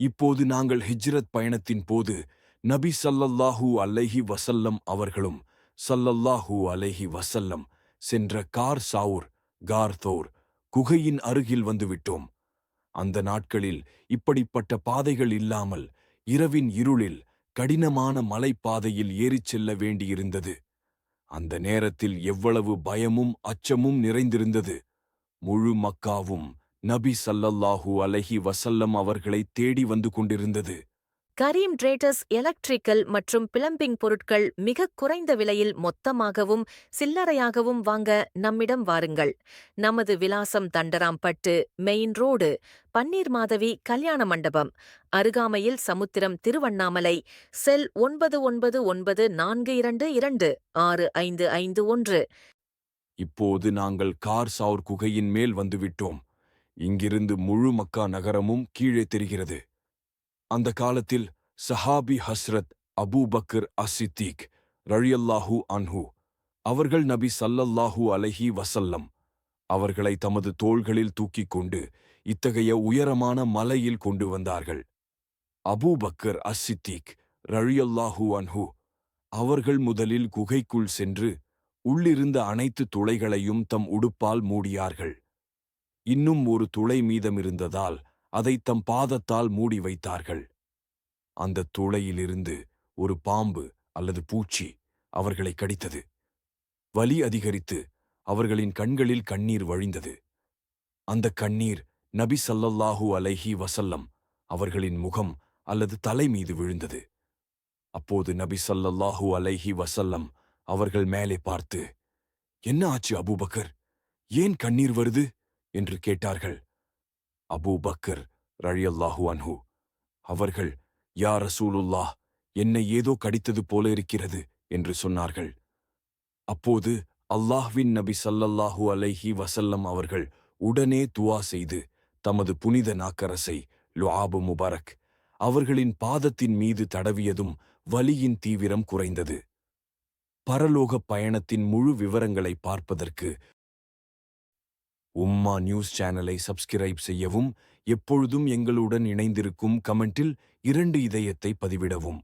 இப்போது நாங்கள் ஹிஜ்ரத் பயணத்தின் போது நபி சல்லல்லாஹு அலைஹி வசல்லம் அவர்களும் சல்லல்லாஹு அலைஹி வசல்லம் சென்ற கார் சாவுர் கார் தோர் குகையின் அருகில் வந்துவிட்டோம். அந்த நாட்களில் இப்படிப்பட்ட பாதைகள் இல்லாமல் இரவின் இருளில் கடினமான மலைப்பாதையில் ஏறிச் செல்ல வேண்டியிருந்தது. அந்த நேரத்தில் எவ்வளவு பயமும் அச்சமும் நிறைந்திருந்தது. முழு மக்காவும் நபி ஸல்லல்லாஹு அலைஹி வஸல்லம் அவர்களை தேடி வந்து கொண்டிருந்தது. கரீம் டிரேடர்ஸ் எலக்ட்ரிக்கல் மற்றும் பிளம்பிங் பொருட்கள் மிகக் குறைந்த விலையில் மொத்தமாகவும் சில்லறையாகவும் வாங்க நம்மிடம் வாருங்கள். நமது விலாசம் தண்டராம்பட்டு மெயின் ரோடு பன்னீர் மாதவி கல்யாண மண்டபம் அருகாமையில் சமுத்திரம் திருவண்ணாமலை செல் ஒன்பது ஒன்பது ஒன்பது நான்கு இரண்டு இரண்டு ஆறு ஐந்து ஐந்து ஒன்று. இப்போது நாங்கள் கார் சாவுர் குகையின் மேல் வந்துவிட்டோம். இங்கிருந்து முழு மக்கா நகரமும் கீழே தெரிகிறது. அந்த காலத்தில் சஹாபி ஹஸ்ரத் அபூபக்கர் அசித்தீக் ரழியல்லாஹு அன்ஹு அவர்கள் நபி சல்லல்லாஹூ அலைஹி வசல்லம் அவர்களை தமது தோள்களில் தூக்கிக் கொண்டு இத்தகைய உயரமான மலையில் கொண்டு வந்தார்கள். அபூபக்கர் அசித்தீக் ரழியல்லாஹு அன்ஹு அவர்கள் முதலில் குகைக்குள் சென்று உள்ளிருந்த அனைத்து துளைகளையும் தம் உடுப்பால் மூடியார்கள். இன்னும் ஒரு துளை மீதமிருந்ததால் அதை தம் பாதத்தால் மூடி வைத்தார்கள். அந்த துளையிலிருந்து ஒரு பாம்பு அல்லது பூச்சி அவர்களை கடித்தது. வலி அதிகரித்து அவர்களின் கண்களில் கண்ணீர் வழிந்தது. அந்த கண்ணீர் நபி சல்லல்லாஹு அலைஹி வசல்லம் அவர்களின் முகம் அல்லது தலை மீது விழுந்தது. அப்போது நபி சல்லல்லாஹு அலைஹி வசல்லம் அவர்கள் மேலே பார்த்து என்ன ஆச்சு அபூபக்கர்? ஏன் கண்ணீர் வருது? என்று கேட்டார்கள். அபூபக்கர் ரழியல்லாஹு அன்ஹு அவர்கள் யா ரசூலுல்லாஹ் என்னை ஏதோ கடித்தது போல இருக்கிறது என்று சொன்னார்கள். அப்போது அல்லாஹ்வின் நபி சல்லல்லாஹு அலைஹி வசல்லம் அவர்கள் உடனே துவா செய்து தமது புனித நாக்கரசை லுஆபு முபாரக் அவர்களின் பாதத்தின் மீது தடவியதும் வலியின் தீவிரம் குறைந்தது. பரலோகப் பயணத்தின் முழு விவரங்களை பார்ப்பதற்கு உம்மா நியூஸ் சேனலை சப்ஸ்கிரைப் செய்யவும் எப்பொழுதும் எங்களுடன் இணைந்திருக்கும் கமெண்டில் இரண்டு இதயத்தை பதிவிடவும்.